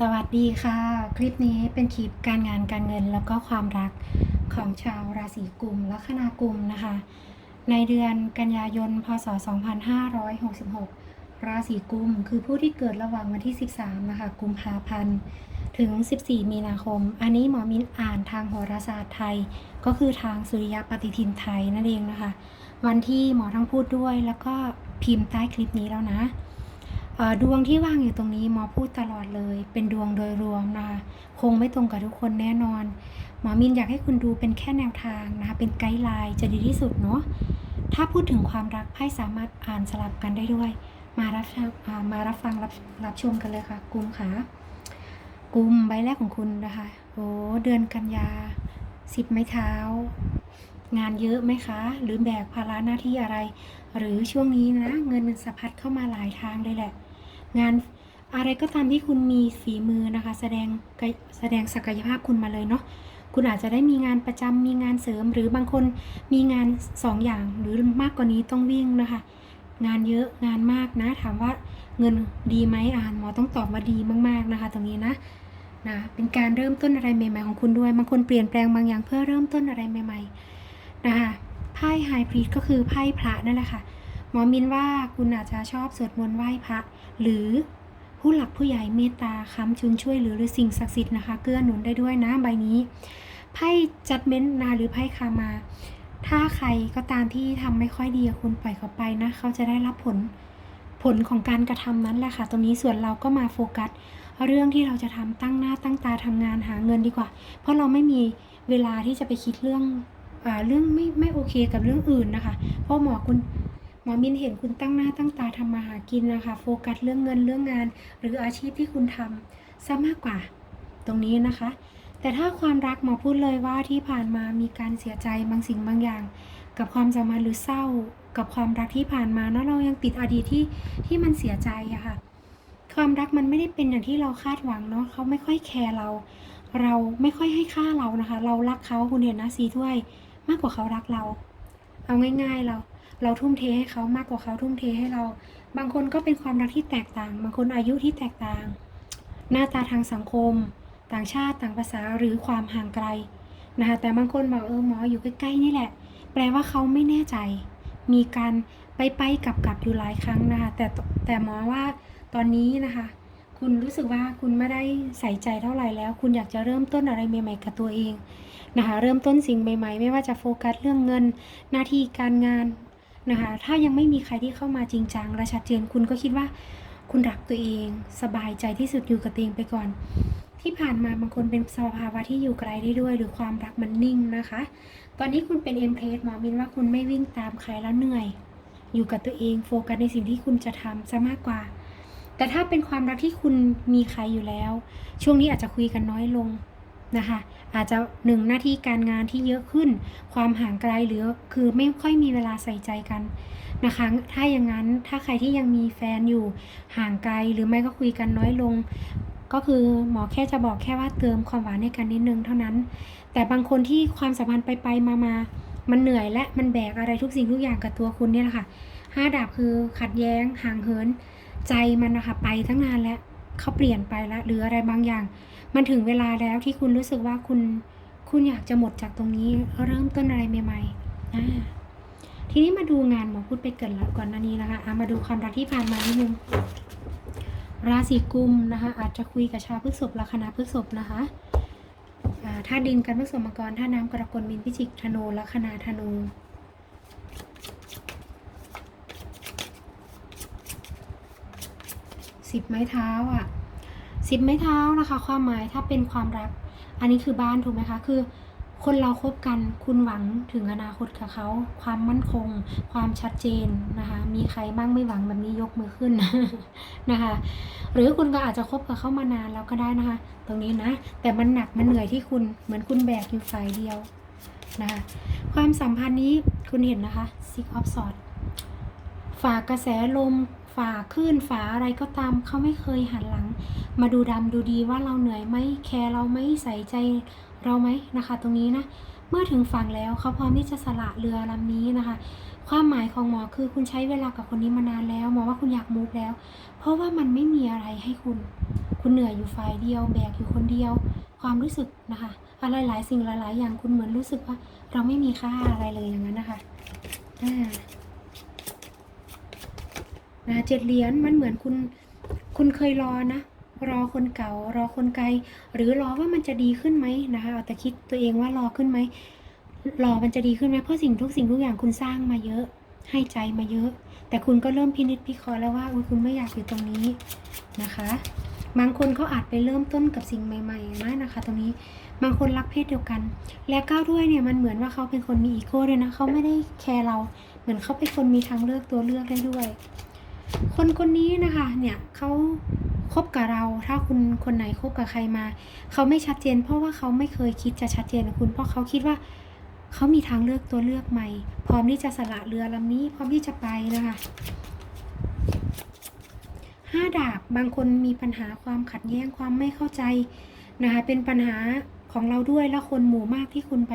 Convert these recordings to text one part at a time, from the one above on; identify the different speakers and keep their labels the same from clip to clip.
Speaker 1: สวัสดีค่ะ คลิปนี้เป็นคลิปการงานการเงินแล้วก็ความรักของชาวราศีกุมลัคนากุมนะคะ ในเดือนกันยายน พศ 2566 ราศีกุมคือผู้ที่เกิดระหว่างวันที่ 13 นะคะ กุมภาพันธ์ ถึง 14 มีนาคม อันนี้หมอมินอ่านทางโหราศาสตร์ไทย ก็คือทางสุริยปฏิทินไทยนั่นเองนะคะ วันที่หมอทั้งพูดด้วยแล้วก็พิมพ์ใต้คลิปนี้แล้วนะ ดวงที่ว่างอยู่ตรงนี้หมอพูดตลอดเลย เป็นดวงโดยรวมนะคะคงไม่ตรงกับทุกคนแน่นอน หมอมินอยากให้คุณดูเป็นแค่แนวทางนะคะเป็นไกด์ไลน์จะดีที่สุดเนาะถ้าพูดถึงความรักไพ่สามารถอ่านสลับกันได้ด้วย มารับชมามารับฟังรับรับชมกันเลยค่ะกุมค่ะกุมใบแรกของคุณนะคะโอ้เดือนกันยาสิบไม้เท้า งานเยอะไหมคะ หรือแบกภาระหน้าที่อะไร หรือช่วงนี้นะ เงินมันสะพัดเข้ามาหลายทางเลยแหละ งานอะไรก็ตามที่คุณมีฝีมือนะคะ แสดงแสดงศักยภาพคุณมาเลยเนาะคุณอาจจะได้มีงานประจำมีงานเสริม หรือบางคนมีงานสองอย่างหรือมากกว่านี้ต้องวิ่งนะคะ งานเยอะงานมากนะ ถามว่าเงินดีไหมอ่านหมอต้องตอบว่าดีมากๆนะคะ ตรงนี้นะนะเป็นการเริ่มต้นอะไรใหม่ๆของคุณด้วยบางคนเปลี่ยนแปลงบางอย่างเพื่อเริ่มต้นอะไรใหม่ ๆ นะคะไพ่ไฮพรีตก็คือไพ่พระนั่นแหละค่ะ มอมินว่าคุณอาจจะชอบสวดมนต์ไหว้พระหรือผู้หลักผู้ใหญ่เมตตาค้ำชุนช่วยหลือหรือสิ่งศักดิ์สิทธิ์นะคะ เกื้อหนุนได้ด้วยนะใบนี้ไพ่จัดเม้นต์นาหรือไพ่คามา ถ้าใครก็ตามที่ทำไม่ค่อยดีคุณปล่อยเขาไปนะ เขาจะได้รับผลผลของการกระทำนั้นแหละค่ะ ตรงนี้ส่วนเราก็มาโฟกัส เรื่องที่เราจะทำตั้งหน้าตั้งตาทำงานหาเงินดีกว่า เพราะเราไม่มีเวลาที่จะไปคิดเรื่องอ่าเรื่องไม่ไม่โอเคกับเรื่องอื่นนะคะ เพราะหมอคุณ หมอมินเห็นคุณตั้งหน้าตั้งตาทำมาหากินนะคะ โฟกัสเรื่องเงินเรื่องงาน หรืออาชีพที่คุณทำซะมากกว่า ตรงนี้นะคะ แต่ถ้าความรักหมอพูดเลยว่าที่ผ่านมามีการเสียใจบางสิ่งบางอย่าง กับความสัมพันธ์หรือเศร้า กับความรักที่ผ่านมาเนาะเรายังติดอดีตที่ที่มันเสียใจอะค่ะความรักมันไม่ได้เป็นอย่างที่เราคาดหวังเนาะเขาไม่ค่อยแคร์เรา เราไม่ค่อยให้ค่าเรานะคะ เรารักเขาคุณเห็นนะสีถ้วย มากกว่าเขารักเรา เอาง่าย ๆเรา เราทุ่มเทให้เขามากกว่าเขาทุ่มเทให้เรา บางคนก็เป็นความรักที่แตกต่าง บางคนอายุที่แตกต่าง หน้าตาทางสังคม ต่างชาติต่างภาษาหรือความห่างไกลนะคะแต่บางคนบอกเออหมออยู่ใกล้ๆนี่แหละ แปลว่าเขาไม่แน่ใจ มีการไปไปกลับกลับอยู่หลายครั้งนะคะแต่แต่หมอว่าตอนนี้นะคะ คุณรู้สึกว่าคุณไม่ได้ใส่ใจเท่าไหร่แล้ว คุณอยากจะเริ่มต้นอะไรใหม่ ๆ กับตัวเองนะคะเริ่มต้นสิ่งใหม่ ๆ ไม่ว่าจะโฟกัสเรื่องเงิน หน้าที่การงาน นะคะ ถ้ายังไม่มีใครที่เข้ามาจริงจังและชัดเจนคุณก็คิดว่าคุณรักตัวเอง สบายใจที่สุดอยู่กับตัวเองไปก่อน ที่ผ่านมาบางคนเป็นสภาวะที่อยู่ไกลได้ด้วย หรือความรักมันนิ่งนะคะ ตอนนี้คุณเป็นเอ็มเพลสหมอมินว่าคุณไม่วิ่งตามใครแล้วเหนื่อย อยู่กับตัวเองโฟกัสในสิ่งที่คุณจะทำซะมากกว่า แต่ถ้าเป็นความรักที่คุณมีใครอยู่แล้ว ช่วงนี้อาจจะคุยกันน้อยลง นะคะอาจจะหนึ่งหน้าที่การงานที่เยอะขึ้น ความห่างไกลหรือคือไม่ค่อยมีเวลาใส่ใจกันนะคะถ้าอย่างนั้นถ้าใครที่ยังมีแฟนอยู่ห่างไกลหรือไม่ก็คุยกันน้อยลง ก็คือหมอแค่จะบอกแค่ว่าเติมความหวานให้กันนิดนึงเท่านั้น แต่บางคนที่ความสัมพันธ์ไปไปมามามันเหนื่อยและมันแบกอะไรทุกสิ่งทุกอย่างกับตัวคุณเนี่ยแหละค่ะห้าดาบคือขัดแย้งห่างเหิน ใจมันนะคะไปตั้งนานแล้วเขาเปลี่ยนไปแล้วหรืออะไรบางอย่าง มันถึงเวลาแล้วที่คุณรู้สึกว่าคุณคุณอยากจะหมดจากตรงนี้เริ่มต้นอะไรใหม่ๆอ่าทีนี้มาดูงานหมอพูดไปเกินแล้วก่อนหน้านี้นะคะอะมาดูความรักที่ผ่านมานิดนึงราศีกุมนะคะ อาจจะคุยกับชาวพฤษภลัคนาพฤษภนะคะอ่าถ้าดินกันพฤษภมังกรถ้าน้ำกรกฎมินพิจิกธนูลัคนาธนูสิบไม้เท้าอะ สิบไม้เท้านะคะ ความหมายถ้าเป็นความรัก อันนี้คือบ้านถูกไหมคะ คือ คนเราคบกันคุณหวังถึงอนาคตกับเขา ความมั่นคง ความชัดเจนนะคะ มีใครบ้างไม่หวังแบบนี้ยกมือขึ้นนะคะ หรือคุณก็อาจจะคบกับเขามานานแล้วก็ได้นะคะ ตรงนี้นะ แต่มันหนักมันเหนื่อยที่คุณเหมือนคุณแบกอยู่ฝ่ายเดียวนะคะความสัมพันธ์นี้คุณเห็นนะคะ six of swords ฝ่ากระแสลม ฝ่าคลื่นฝ่าอะไรก็ตามเขาไม่เคยหันหลัง มาดูดำดูดีว่าเราเหนื่อยไหมแคร์เราไหมใส่ใจเราไหมนะคะ ตรงนี้นะเมื่อถึงฝั่งแล้วเขาพร้อมที่จะสละเรือลำนี้นะคะ ความหมายของหมอคือคุณใช้เวลากับคนนี้มานานแล้วหมอว่าคุณอยากมูฟแล้ว เพราะว่ามันไม่มีอะไรให้คุณ คุณคุณเหนื่อยอยู่ฝ่ายเดียว แบกอยู่คนเดียว ความรู้สึกนะคะอะไรหลายสิ่งหลายๆ อย่างคุณเหมือนรู้สึกว่า เราไม่มีค่าอะไรเลยอย่างนั้นนะคะอ่า นะเจ็ดเหรียญมันเหมือนคุณคุณเคยรอนะรอคนเก่ารอคนไกล หรือรอว่ามันจะดีขึ้นไหมนะคะเอาแต่คิดตัวเองว่ารอขึ้นไหมรอมันจะดีขึ้นไหมเพราะสิ่งทุกสิ่งทุกอย่างคุณสร้างมาเยอะ ให้ใจมาเยอะ แต่คุณก็เริ่มพินิจพิเคราะห์แล้วว่าอุ๊ยคุณไม่อยากอยู่ตรงนี้นะคะ บางคนเขาอาจไปเริ่มต้นกับสิ่งใหม่ๆนะนะคะ ตรงนี้บางคนรักเพศเดียวกัน และก้าวด้วยเนี่ยมันเหมือนว่าเขาเป็นคนมีอีโก้ด้วยนะเขาไม่ได้แคร์เรา เหมือนเขาเป็นคนมีทางเลือกตัวเลือกได้ด้วย คนคนนี้นะคะเนี่ยเขาคบกับเรา ถ้าคุณคนไหนคบกับใครมา เขาไม่ชัดเจน เพราะว่าเขาไม่เคยคิดจะชัดเจนกับคุณเพราะเขาคิดว่าเขามีทางเลือกตัวเลือกใหม่ พร้อมที่จะสละเรือลำนี้ พร้อมที่จะไปนะคะห้าดาบบางคนมีปัญหาความขัดแย้งความไม่เข้าใจนะคะเป็นปัญหาของเราด้วยและคนหมู่มากที่คุณไป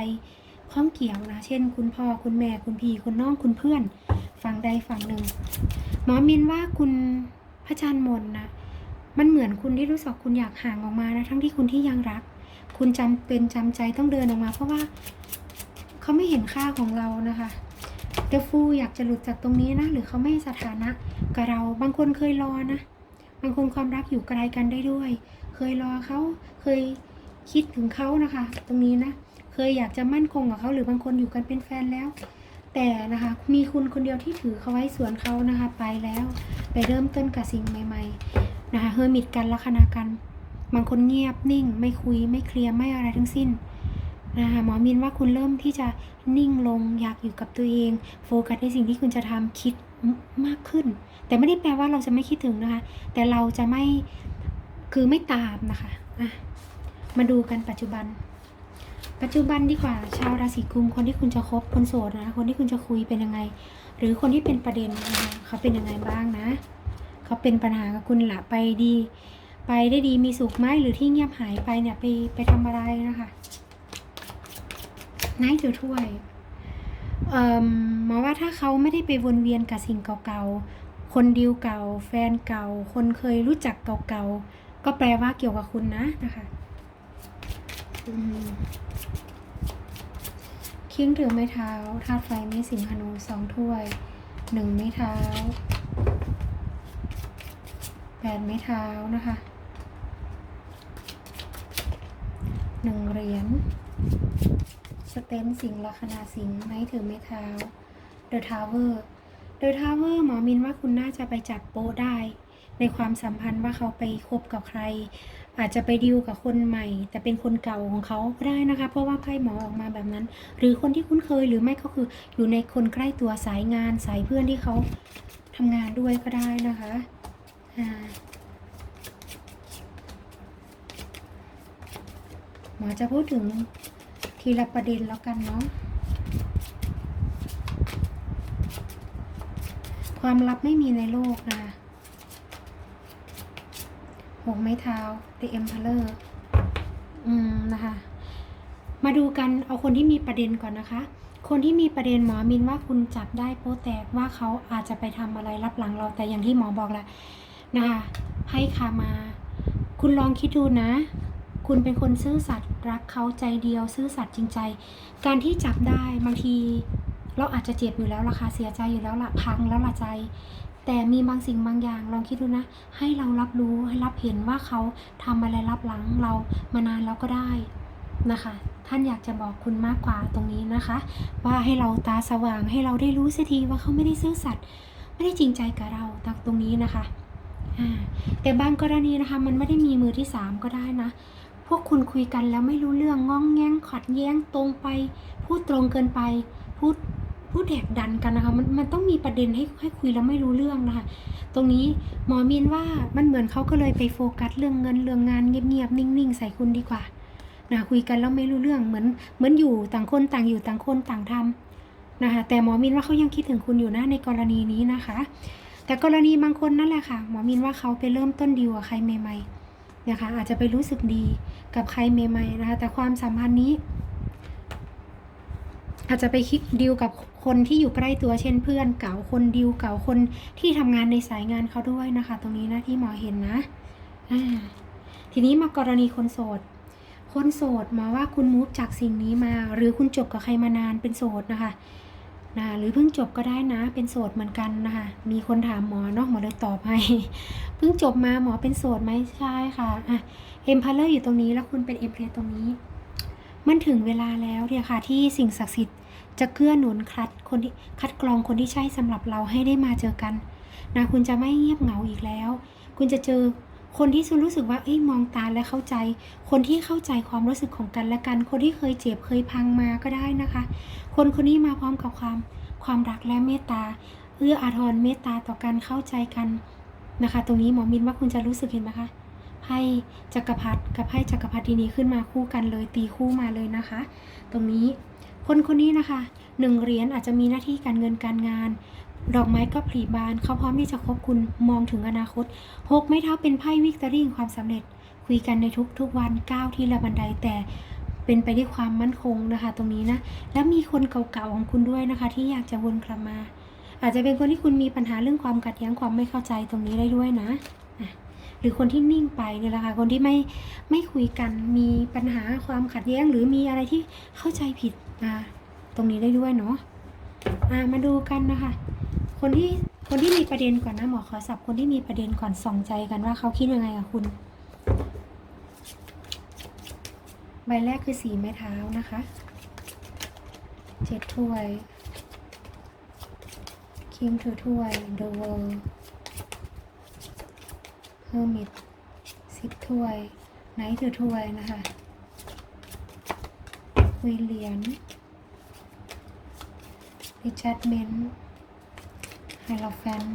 Speaker 1: ข้องเกี่ยวนะ เช่น คุณพ่อคุณแม่คุณพี่คุณน้องคุณเพื่อนฝั่งใดฝั่งหนึ่ง หมอมินว่าคุณพระจันทร์มนนะมันเหมือนคุณที่รู้สึกคุณอยากห่างออกมานะทั้งที่คุณที่ยังรัก คุณจำเป็นจำใจต้องเดินออกมา เพราะว่าเขาไม่เห็นค่าของเรานะคะเดฟูอยากจะหลุดจากตรงนี้นะ หรือเขาไม่สถานะกับเราบางคนเคยรอนะบางคนความรักอยู่ไกลกันได้ด้วย เคยรอเขาเคยคิดถึงเขานะคะ ตรงนี้นะ เคยอยากจะมั่นคงกับเขาหรือบางคนอยู่กันเป็นแฟนแล้ว แต่นะคะมีคุณคนเดียวที่ถือเขาไว้ส่วนเขานะคะ ไปแล้วไปเริ่มต้นกับสิ่งใหม่ ๆ นะคะเฮอร์มิตกันลัคนากันบางคนเงียบนิ่ง ไม่คุยไม่เคลียร์ไม่อะไรทั้งสิ้นนะคะหมอมินว่าคุณเริ่มที่จะนิ่งลงอยากอยู่กับตัวเอง โฟกัสในสิ่งที่คุณจะทำคิดมากขึ้น แต่ไม่ได้แปลว่าเราจะไม่คิดถึงนะคะ แต่เราจะไม่คือไม่ตามนะคะมาดูกันปัจจุบัน ปัจจุบันดีกว่าชาวราศีกุมคนที่คุณจะคบคนโสดนะคนที่คุณจะคุยเป็นยังไง หรือคนที่เป็นประเด็นนะคะเขาเป็นยังไงบ้างนะ เขาเป็นปัญหากับคุณละไปดี ไปได้ดีมีสุขไหมหรือที่เงียบหายไปเนี่ยไปไปทำอะไรนะคะนท์ถือถ้วยเอ่อหมอว่าถ้าเขาไม่ได้ไปวนเวียนกับสิ่งเก่าๆ คนดีลเก่า แฟนเก่า คนเคยรู้จักเก่าๆ ก็แปลว่าเกี่ยวกับคุณนะนะคะ อืมคิงถือไม้เท้าธาตุไฟมีสิงหนูสองถ้วยหนึ่งไม้เท้าแปดไม้เท้านะคะหนึ่งเหรียญสเตนสิงห์ลัคนาสิงห์ไม้ถือไม้เท้าเดอะทาวเวอร์เดอะทาวเวอร์หมอมินว่าคุณน่าจะไปจับโป๊ได้ ในความสัมพันธ์ว่าเขาไปคบกับใคร อาจจะไปดิวกับคนใหม่ แต่เป็นคนเก่าของเขาก็ได้นะคะ เพราะว่าไพ่หมอออกมาแบบนั้น หรือคนที่คุ้นเคยหรือไม่ก็คืออยู่ในคนใกล้ตัวสายงานสายเพื่อนที่เขาทำงานด้วยก็ได้นะคะหมอจะพูดถึงทีละประเด็นแล้วกันเนาะความลับไม่มีในโลกนะคะ หกไม้เท้า The Emperor อืมนะคะ มาดูกันเอาคนที่มีประเด็นก่อนนะคะ คนที่มีประเด็นหมอมินว่าคุณจับได้โป๊ะแตกว่าเขาอาจจะไปทำอะไรรับหลังเราแต่อย่างที่หมอบอกแหละนะคะให้คามา คุณลองคิดดูนะ คุณเป็นคนซื่อสัตย์รักเขาใจเดียวซื่อสัตย์จริงใจ การที่จับได้บางทีเราอาจจะเจ็บอยู่แล้วราคาเสียใจอยู่แล้วละพังแล้วละใจ แต่มีบางสิ่งบางอย่างลองคิดดูนะ ให้เรารับรู้ให้รับเห็นว่าเขาทำอะไรรับหลังเรามานานแล้วก็ได้นะคะ ท่านอยากจะบอกคุณมากกว่าตรงนี้นะคะ ว่าให้เราตาสว่างให้เราได้รู้เสียทีว่าเขาไม่ได้ซื่อสัตย์ไม่ได้จริงใจกับเราตรงนี้นะคะแต่บางกรณีนะคะ มันไม่ได้มีมือที่สามก็ได้นะ พวกคุณคุยกันแล้วไม่รู้เรื่องงองแงงขัดแย้งตรงไป พูดตรงเกินไป พูด พูดแดกดันกันนะคะ มันมันต้องมีประเด็นให้ให้คุยแล้วไม่รู้เรื่องนะคะ ตรงนี้หมอมินว่ามันเหมือนเขาก็เลยไปโฟกัสเรื่องเงินเรื่องงานเงียบๆนิ่งๆ ใส่คุณดีกว่านะคุยกันแล้วไม่รู้เรื่องเหมือนเหมือนอยู่ต่างคนต่างอยู่ต่างคนต่างทำนะคะแต่หมอมินว่าเขายังคิดถึงคุณอยู่นะในกรณีนี้นะคะ แต่กรณีบางคนนั่นแหละค่ะ หมอมินว่าเขาไปเริ่มต้นดีลกับใครใหม่ๆนะคะอาจจะไปรู้สึกดีกับใครใหม่ๆนะคะแต่ความสัมพันธ์นี้ อาจจะไปคิดดีลกับ คนที่อยู่ใกล้ตัวเช่นเพื่อนเก่าคนดีลเก่าคนที่ทำงานในสายงานเขาด้วยนะคะ ตรงนี้นะที่หมอเห็นนะอ่าทีนี้มากรณีคนโสด คนโสดมอว่าคุณมูฟจากสิ่งนี้มา หรือคุณจบกับใครมานานเป็นโสดนะคะนะหรือเพิ่งจบก็ได้นะเป็นโสดเหมือนกันนะคะ มีคนถามหมอเนาะหมอเลยตอบให้ เพิ่งจบมาหมอเป็นโสดไหมใช่ค่ะอะเอ็มพาเลอร์อยู่ตรงนี้แล้วคุณเป็นเอ็มเพลตรงนี้ มันถึงเวลาแล้วเนี่ยค่ะที่สิ่งศักดิ์สิทธิ์ จะเกื้อหนุนคัดคนที่คัดกรองคนที่ใช่สำหรับเราให้ได้มาเจอกันนะคุณจะไม่เงียบเหงาอีกแล้ว คุณจะเจอคนที่คุณรู้สึกว่าเอ้ยมองตาและเข้าใจ คนที่เข้าใจความรู้สึกของกันและกัน คนที่เคยเจ็บเคยพังมาก็ได้นะคะ คนคนนี้มาพร้อมกับความความรักและเมตตา เอื้ออาทรเมตตาต่อกันเข้าใจกันนะคะ ตรงนี้หมอมินว่าคุณจะรู้สึกเห็นไหมคะไพ่จักรพรรดิกับไพ่จักรพรรดินี้ขึ้นมาคู่กันเลยตีคู่มาเลยนะคะ ตรงนี้ คนคนนี้นะคะหนึ่งเหรียญอาจจะมีหน้าที่การเงินการงาน ดอกไม้ก็ผลิบาน เขาพร้อมที่จะคบคุณมองถึงอนาคตหกไม้เท้าเป็นไพ่วิกตอรี่แห่งความสำเร็จ คุยกันในทุกทุกๆวันก้าวที่ละบันไดแต่เป็นไปด้วยความมั่นคงนะคะ ตรงนี้นะ แล้วมีคนเก่าๆของคุณด้วยนะคะ ที่อยากจะวนกลับมา อาจจะเป็นคนที่คุณมีปัญหาเรื่องความขัดแย้งความไม่เข้าใจตรงนี้ได้ด้วยนะอะหรือคนที่นิ่งไปเนี่ยแหละค่ะ คนที่ไม่ไม่คุยกัน มีปัญหาความขัดแย้ง หรือมีอะไรที่เข้าใจผิด อะตรงนี้ได้ด้วยเนาะอะมาดูกันนะคะ คนที่คนที่มีประเด็นก่อนนะหมอขอสับคนที่มีประเด็นก่อนส่องใจกันว่าเขาคิดยังไงกับคุณ ใบแรกคือสีไม้เท้านะคะเจ็ดถ้วยคิงถือถ้วย The World Hermit สิบถ้วยไนท์ถือถ้วยนะคะคุยเหรียญ Richardment ไฮโลแฟน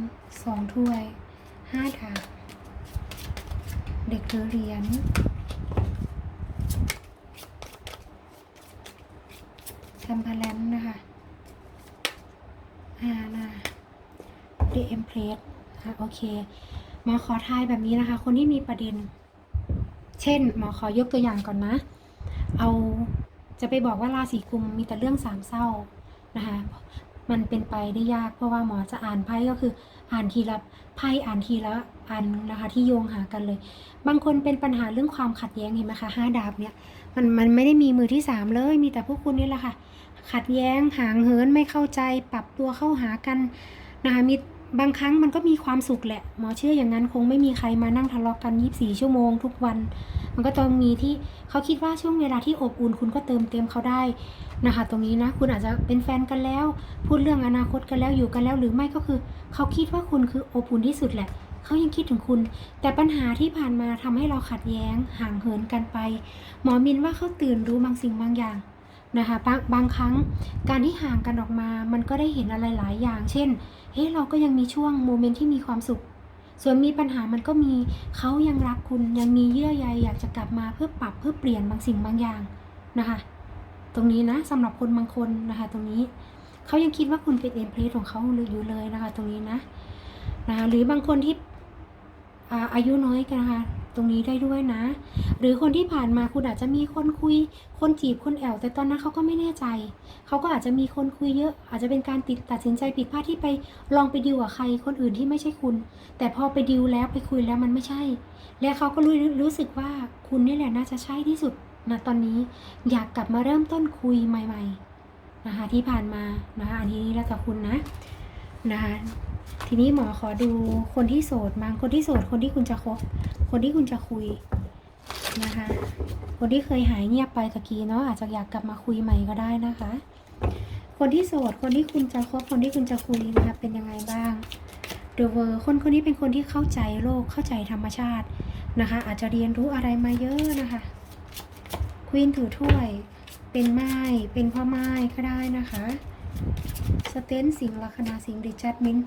Speaker 1: สองถ้วยห้าถาดเด็กถือเหรียญแทมเพลนนะคะอ่านะเดเอ็มเพลสอะโอเคหมอขอทายแบบนี้นะคะ คนที่มีประเด็น เช่น หมอขอยกตัวอย่างก่อนนะ เอาจะไปบอกว่าราศีกุมมีแต่เรื่องสามเศร้า นะคะ มันเป็นไปได้ยากเพราะว่าหมอจะอ่านไพ่ก็คืออ่านทีละไพ่อ่านทีละอันนะคะที่โยงหากันเลย บางคนเป็นปัญหาเรื่องความขัดแย้งเห็นไหมคะห้าดาบเนี่ยมันมันไม่ได้มีมือที่สามเลยมีแต่พวกคุณนี่แหละค่ะ ขัดแย้งห่างเหินไม่เข้าใจ ปรับตัวเข้าหากันนะคะมี บางครั้งมันก็มีความสุขแหละ หมอเชื่ออย่างนั้นคงไม่มีใครมานั่งทะเลาะกกัน 24 ชั่วโมงทุกวัน มันก็ต้องมีที่เขาคิดว่าช่วงเวลาที่อบอุ่นคุณก็เติมเต็มเขาได้นะคะ ตรงนี้นะ คุณอาจจะเป็นแฟนกันแล้ว พูดเรื่องอนาคตกันแล้วอยู่กันแล้วหรือไม่ก็คือ เขาคิดว่าคุณคืออบอุ่นที่สุดแหละเขายังคิดถึงคุณ แต่ปัญหาที่ผ่านมาทำให้เราขัดแย้งห่างเหินกันไป หมอมินว่าเขาตื่นรู้บางสิ่งบางอย่าง นะคะบางบางครั้งการที่ห่างกันออกมามันก็ได้เห็นอะไรหลายอย่าง เช่นเฮ้เราก็ยังมีช่วงโมเมนต์ที่มีความสุข ส่วนมีปัญหามันก็มีเขายังรักคุณยังมีเยื่อใยอยากจะกลับมาเพื่อปรับเพื่อเปลี่ยนบางสิ่งบางอย่างนะคะ ตรงนี้นะสำหรับคนบางคนนะคะ ตรงนี้เขายังคิดว่าคุณเป็นเอ็มเพลสของเขาอยู่เลยนะคะ ตรงนี้นะนะคะหรือบางคนที่อาอายุน้อยกันนะคะ ตรงนี้ได้ด้วยนะ หรือคนที่ผ่านมาคุณอาจจะมีคนคุย คนจีบคนแอวแต่ตอนนั้นเขาก็ไม่แน่ใจ เขาก็อาจจะมีคนคุยเยอะ อาจจะเป็นการติดตัดสินใจผิดพลาดที่ไปลองไปดิวกับใครคนอื่นที่ไม่ใช่คุณ แต่พอไปดิวแล้วไปคุยแล้วมันไม่ใช่ และเขาก็รู้รู้สึกว่าคุณนี่แหละน่าจะใช่ที่สุดนะตอนนี้อยากกลับมาเริ่มต้นคุยใหม่ ๆ นะคะที่ผ่านมานะคะอันนี้แล้วแต่คุณนะนะคะ ทีนี้หมอขอดูคนที่โสดบางคนที่โสด คนที่คุณจะคบ คนที่คุณจะคุยนะคะ คนที่เคยหายเงียบไปตะกี้เนาะอาจจะอยากกลับมาคุยใหม่ก็ได้นะคะ คนที่โสด คนที่คุณจะคบ คนที่คุณจะคุยนะคะเป็นยังไงบ้างเดอะเวอร์คนคนนี้เป็นคนที่เข้าใจโลกเข้าใจธรรมชาตินะคะ อาจจะเรียนรู้อะไรมาเยอะนะคะควีนถือถ้วย เป็นไม้เป็นพ่อไม้ก็ได้นะคะ สเตนสิงลัคนาสิงห์ดิจัดมิน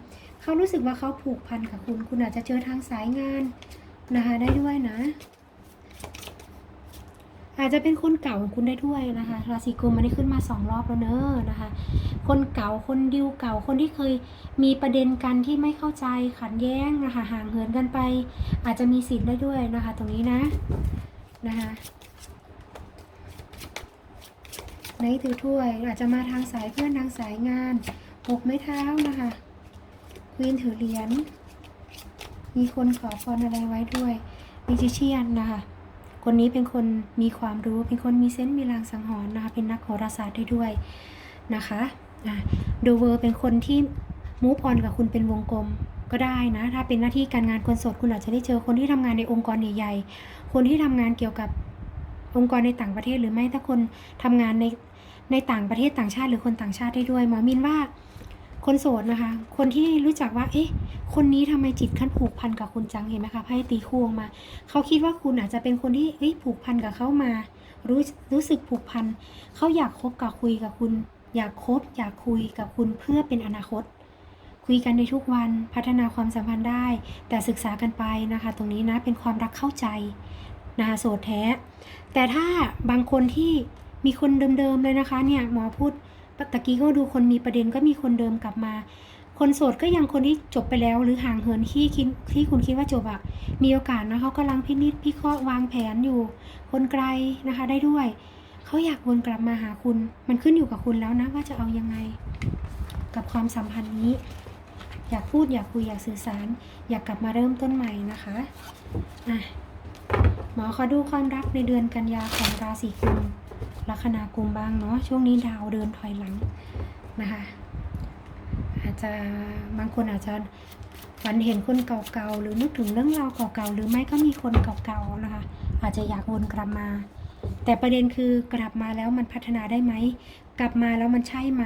Speaker 1: เขารู้สึกว่าเขาผูกพันกับคุณ คุณอาจจะเจอทางสายงานนะคะได้ด้วยนะ อาจจะเป็นคนเก่าของคุณได้ด้วยนะคะ ราศีกุมมันได้ขึ้นมาสองรอบแล้วเนอะนะคะ คนเก่าคนดิวเก่าคนที่เคยมีประเด็นกันที่ไม่เข้าใจขัดแย้งนะคะห่างเหินกันไป อาจจะมีสิทธิ์ได้ด้วยนะคะ ตรงนี้นะนะคะ ในถือถ้วยอาจจะมาทางสายเพื่อนทางสายงานหกไม้เท้านะคะควีนถือเหรียญมีคนขอพรอะไรไว้ด้วยมิจิเชียนนะคะคนนี้เป็นคนมีความรู้เป็นคนมีเซนส์มีลางสังหรณ์นะคะเป็นนักโหราศาสตร์ได้ด้วยนะคะดูเวอร์เป็นคนที่มูฟออนกับคุณเป็นวงกลมก็ได้นะถ้าเป็นหน้าที่การงานคนสดคุณอาจจะได้เจอคนที่ทำงานในองค์กรใหญ่ๆคนที่ทำงานเกี่ยวกับองค์กรในต่างประเทศหรือไม่ถ้าคนทำงานใน ในต่างประเทศต่างชาติหรือคนต่างชาติได้ด้วย หมอมินว่าคนโสดนะคะ คนที่รู้จักว่า เอ๊ะ คนนี้ทำไมจิตขั้นผูกพันกับคุณจังเห็นไหมคะไพ่ตีคู่มา เขาคิดว่าคุณอาจจะเป็นคนที่เอ้ยผูกพันกับเขามา รู้รู้สึกผูกพัน เขาอยากคบกับคุยกับคุณ อยากคบ อยากคุยกับคุณเพื่อเป็นอนาคต คุยกันในทุกวันพัฒนาความสัมพันธ์ได้ แต่ศึกษากันไปนะคะ ตรงนี้นะเป็นความรักเข้าใจนะคะโสดแท้ แต่ถ้าบางคนที่ มีคนเดิมๆเลยนะคะ เนี่ยหมอพูดตะกี้ก็ดูคนมีประเด็นก็มีคนเดิมกลับมา คนโสดก็ยังคนที่จบไปแล้ว หรือห่างเหินที่คิดที่คุณคิดว่าจบอะมีโอกาสนะเขากำลังพินิจพิเคราะห์วางแผนอยู่ คนไกลนะคะได้ด้วยเขาอยากวนกลับมาหาคุณ มันขึ้นอยู่กับคุณแล้วนะว่าจะเอายังไง กับความสัมพันธ์นี้ อยากพูดอยากคุยอยากสื่อสาร อยากกลับมาเริ่มต้นใหม่นะคะอะหมอขอดูความรักในเดือนกันยาของราศีกุม ลัคนากุมบ้างเนาะช่วงนี้ดาวเดินถอยหลังนะคะอาจจะบางคนอาจจะฝันเห็นคนเก่าๆหรือนึกถึงเรื่องราวเก่าๆหรือไม่ก็มีคนเก่าๆนะคะอาจจะอยากวนกลับมา แต่ประเด็นคือกลับมาแล้วมันพัฒนาได้ไหมกลับมาแล้วมันใช่ไหม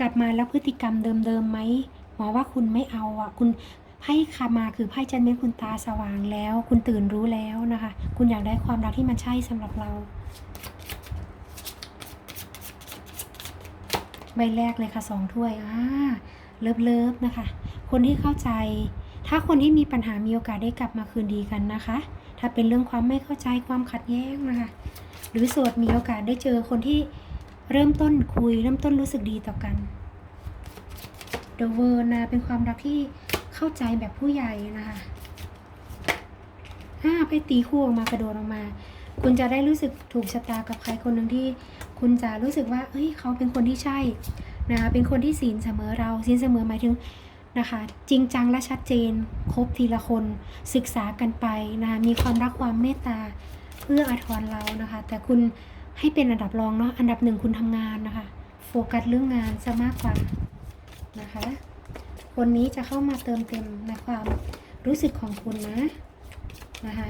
Speaker 1: กลับมาแล้วพฤติกรรมเดิมๆไหมหมอว่าคุณไม่เอาอะคุณไพ่คามาคือไพ่จันเม็ดคุณตาสว่างแล้ว คุณตื่นรู้แล้วนะคะ คุณอยากได้ความรักที่มันใช่สำหรับเรา ใบแรกเลยค่ะสองถ้วยอ่าเลิฟเลิฟนะคะ คนที่เข้าใจ ถ้าคนที่มีปัญหามีโอกาสได้กลับมาคืนดีกันนะคะ ถ้าเป็นเรื่องความไม่เข้าใจความขัดแย้งนะคะ หรือโสดมีโอกาสได้เจอคนที่เริ่มต้นคุย เริ่มต้นรู้สึกดีต่อกัน The w o r นะเป็นความรักที่เข้าใจแบบผู้ใหญ่นะคะห้าไปตีคู่ออกมากระโดดออกมา คุณจะได้รู้สึกถูกชะตากับใครคนหนึ่งที่ คุณจะรู้สึกว่าเอ้ยเขาเป็นคนที่ใช่นะคะเป็นคนที่ศีลเสมอเราศีลเสมอหมายถึงนะคะจริงจังและชัดเจนคบทีละคนศึกษากันไปนะคะมีความรักความเมตตาเพื่ออาทรเรานะคะ แต่คุณให้เป็นอันดับรองเนาะอันดับหนึ่งคุณทำงานนะคะ โฟกัสเรื่องงานซะมากกว่านะคะ คนนี้จะเข้ามาเติมเต็มในความรู้สึกของคุณนะนะคะ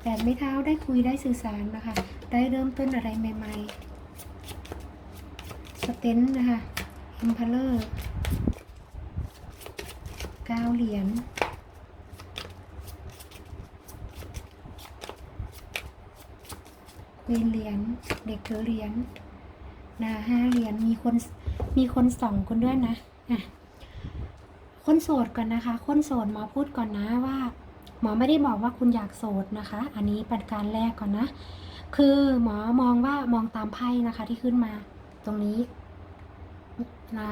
Speaker 1: แปดไม่เท้าได้คุยได้สื่อสารนะคะ ได้เริ่มต้นอะไรใหม่ๆ สเตนนะคะอิมพ l เลอร์เก้าเหรียญควีนเหรียญเด็กถือเหรียญนะห้าเหรียญมีคนมีคนสองคนด้วยนะอะคนโสดก่อนนะคะ คนโสดมอพูดก่อนนะว่า หมอไม่ได้บอกว่าคุณอยากโสดนะคะ อันนี้เป็นการแรกก่อนนะ คือหมอมองว่ามองตามไพ่นะคะที่ขึ้นมาตรงนี้นะ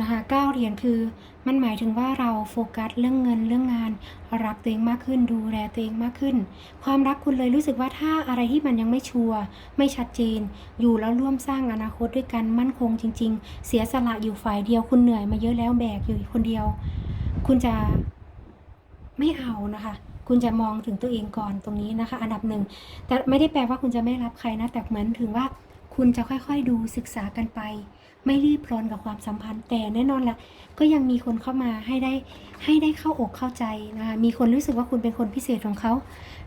Speaker 1: นะคะเก้าเหรียญคือ มันหมายถึงว่าเราโฟกัสเรื่องเงินเรื่องงาน รักตัวเองมากขึ้น ดูแลตัวเองมากขึ้น ความรักคุณเลยรู้สึกว่าถ้าอะไรที่มันยังไม่ชัวร์ไม่ชัดเจน อยู่แล้วร่วมสร้างอนาคตด้วยกันมั่นคงจริง ๆ เสียสละอยู่ฝ่ายเดียวคุณเหนื่อยมาเยอะแล้วแบกอยู่คนเดียว คุณจะไม่เอานะคะคุณจะมองถึงตัวเองก่อนตรงนี้นะคะ อันดับหนึ่งแต่ไม่ได้แปลว่าคุณจะไม่รับใครนะ แต่เหมือนถึงว่าคุณจะค่อยๆดูศึกษากันไป ไม่รีบร้อนกับความสัมพันธ์ แต่แน่นอนละก็ยังมีคนเข้ามาให้ได้ให้ได้เข้าอกเข้าใจนะคะมีคนรู้สึกว่าคุณเป็นคนพิเศษของเขา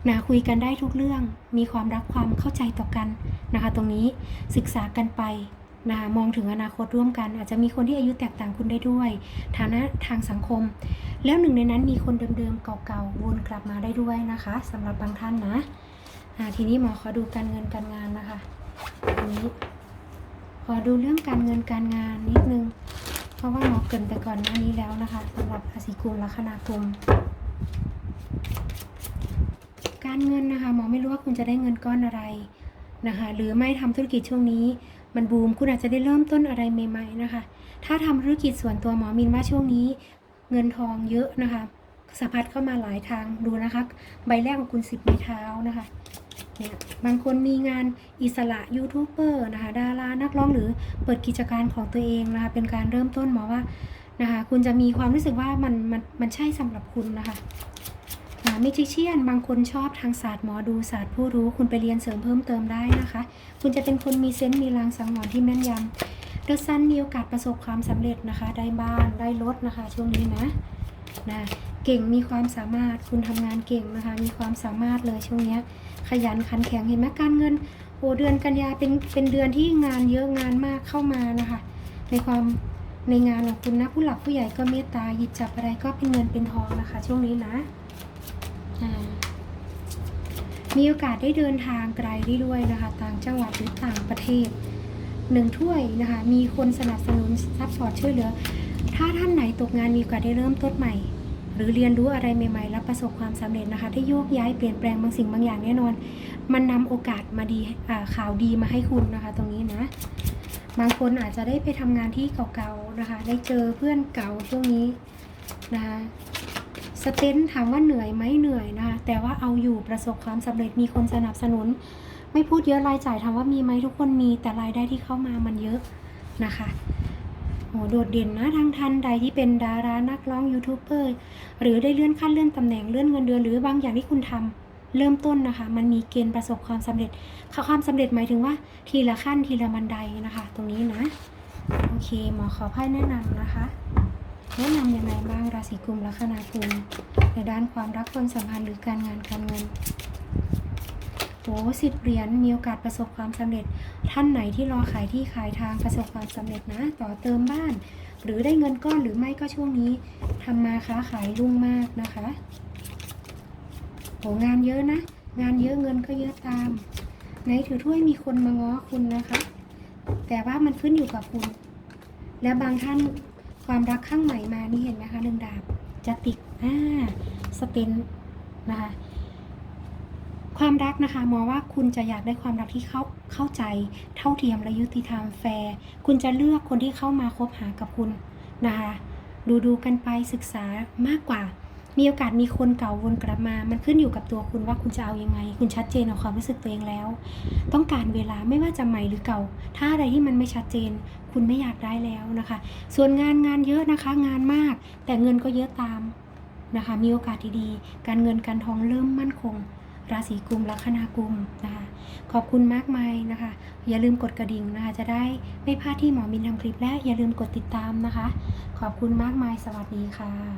Speaker 1: นะคุยกันได้ทุกเรื่อง มีความรักความเข้าใจต่อกันนะคะ ตรงนี้ศึกษากันไปนะคะมองถึงอนาคตร่วมกัน อาจจะมีคนที่อายุแตกต่างคุณได้ด้วย ฐานะทางสังคม แล้วหนึ่งในนั้นมีคนเดิมๆเก่าๆวนกลับมาได้ด้วยนะคะสำหรับบางท่านนะทีนี้หมอขอดูการเงินการงานนะคะนนี้ อดูเรื่องการเงินการงานนิดนึง เพราะว่าหมอเกินไปก่อนหน้านี้แล้วนะคะสำหรับราศีกุมลัคนากุมการเงินนะคะหมอไม่รู้ว่าคุณจะได้เงินก้อนอะไรนะคะ หรือไม่ทำธุรกิจช่วงนี้ มันบูมคุณอาจจะได้เริ่มต้นอะไรใหม่ ๆนะคะ ถ้าทำธุรกิจส่วนตัวหมอมินว่าช่วงนี้ เงินทองเยอะนะคะสะพัดเข้ามาหลายทางดูนะคะ ใบแรกของคุณสิบไม้เท้านะคะ เนี่ยบางคนมีงานอิสระยูทูบเบอร์นะคะดารานักร้องหรือเปิดกิจการของตัวเองนะคะเป็นการเริ่มต้นหมอว่านะคะคุณจะมีความรู้สึกว่ามันมันมันใช่สำหรับคุณนะคะมิจิเชียนบางคนชอบทางศาสตร์หมอดูศาสตร์ผู้รู้ คุณไปเรียนเสริมเพิ่มเติมได้นะคะ คุณจะเป็นคนมีเซนส์มีลางสังหรณ์ที่แม่นยำเดอะซันมีโอกาสประสบความสำเร็จนะคะ ได้บ้านได้รถนะคะ ช่วงนี้นะนะเก่งมีความสามารถคุณทำงานเก่งนะคะ มีความสามารถเลยช่วงนี้ ขยันขันแข็งเห็นไหมการเงินโอ้เดือนกันยาเป็นเป็นเดือนที่งานเยอะงานมากเข้ามานะคะ ในความในงานของคุณนะผู้หลักผู้ใหญ่ก็เมตตาหยิบจับอะไรก็เป็นเงินเป็นทองนะคะ ช่วงนี้นะมีโอกาสได้เดินทางไกลได้ด้วยนะคะ ต่างจังหวัดหรือต่างประเทศหนึ่งถ้วยนะคะ มีคนสนับสนุนซัพพอร์ตช่วยเหลือ ถ้าท่านไหนตกงานมีโอกาสได้เริ่มต้นใหม่ หรือเรียนรู้อะไรใหม่ๆ แล้วประสบความสำเร็จนะคะ ได้โยกย้ายเปลี่ยนแปลงบางสิ่งบางอย่างแน่นอน มันนำโอกาสมาดีข่าวดีมาให้คุณนะคะ ตรงนี้นะ บางคนอาจจะได้ไปทำงานที่เก่าๆนะคะ ได้เจอเพื่อนเก่าช่วงนี้นะคะสเตนถามว่าเหนื่อยไหมเหนื่อยนะคะ แต่ว่าเอาอยู่ประสบความสำเร็จมีคนสนับสนุน ไม่พูดเยอะรายจ่ายถามว่ามีไหมทุกคนมีแต่รายได้ที่เข้ามามันเยอะนะคะ โหโดดเด่นนะทางทันใดที่เป็นดารานักร้องยูทูบเบอร์หรือได้เลื่อนขั้นเลื่อนตำแหน่งเลื่อนเงินเดือนหรือบางอย่างที่คุณทำเริ่มต้นนะคะ มันมีเกณฑ์ประสบความสำเร็จความสำเร็จหมายถึงว่า ทีละขั้นทีละบันไดนะคะ ตรงนี้นะ โอเคหมอขอไพ่แนะนำนะคะ แนะนำยังไงบ้างราศีกุมลัคนากุมในด้านความรักความสัมพันธ์หรือการงานการเงิน โอ้สิบเหรียญมีโอกาสประสบความสำเร็จ ท่านไหนที่รอขายที่ขายทางประสบความสำเร็จนะ ต่อเติมบ้าน หรือได้เงินก้อนหรือไม่ก็ช่วงนี้ทำมาค้าขายรุ่งมากนะคะโหงานเยอะนะ งานเยอะเงินก็เยอะตามในถือถ้วยมีคนมาง้อคุณนะคะ แต่ว่ามันขึ้นอยู่กับคุณ และบางท่านความรักข้างใหม่มานี่เห็นไหมคะหนึ่งดาบจะติดอ่าสเตนนะคะ ความรักนะคะมองว่าคุณจะอยากได้ความรักที่เข้าเข้าใจ เท่าเทียมและยุติธรรมแฟร์คุณจะเลือกคนที่เข้ามาคบหากับคุณนะคะ ดูดูกันไปศึกษามากกว่า มีโอกาสมีคนเก่าวนกลับมา มันขึ้นอยู่กับตัวคุณว่าคุณจะเอายังไง คุณชัดเจนกับความรู้สึกตัวเองแล้ว ต้องการเวลาไม่ว่าจะใหม่หรือเก่า ถ้าอะไรที่มันไม่ชัดเจน คุณไม่อยากได้แล้วนะคะ ส่วนงานงานเยอะนะคะ งานมาก แต่เงินก็เยอะตามนะคะ มีโอกาสดีๆ การเงินการทองเริ่มมั่นคง ราศีกุมลัคนากุมนะคะขอบคุณมากมายนะคะ อย่าลืมกดกระดิ่งนะคะ จะได้ไม่พลาดที่หมอมินทำคลิปและอย่าลืมกดติดตามนะคะ ขอบคุณมากมายสวัสดีค่ะ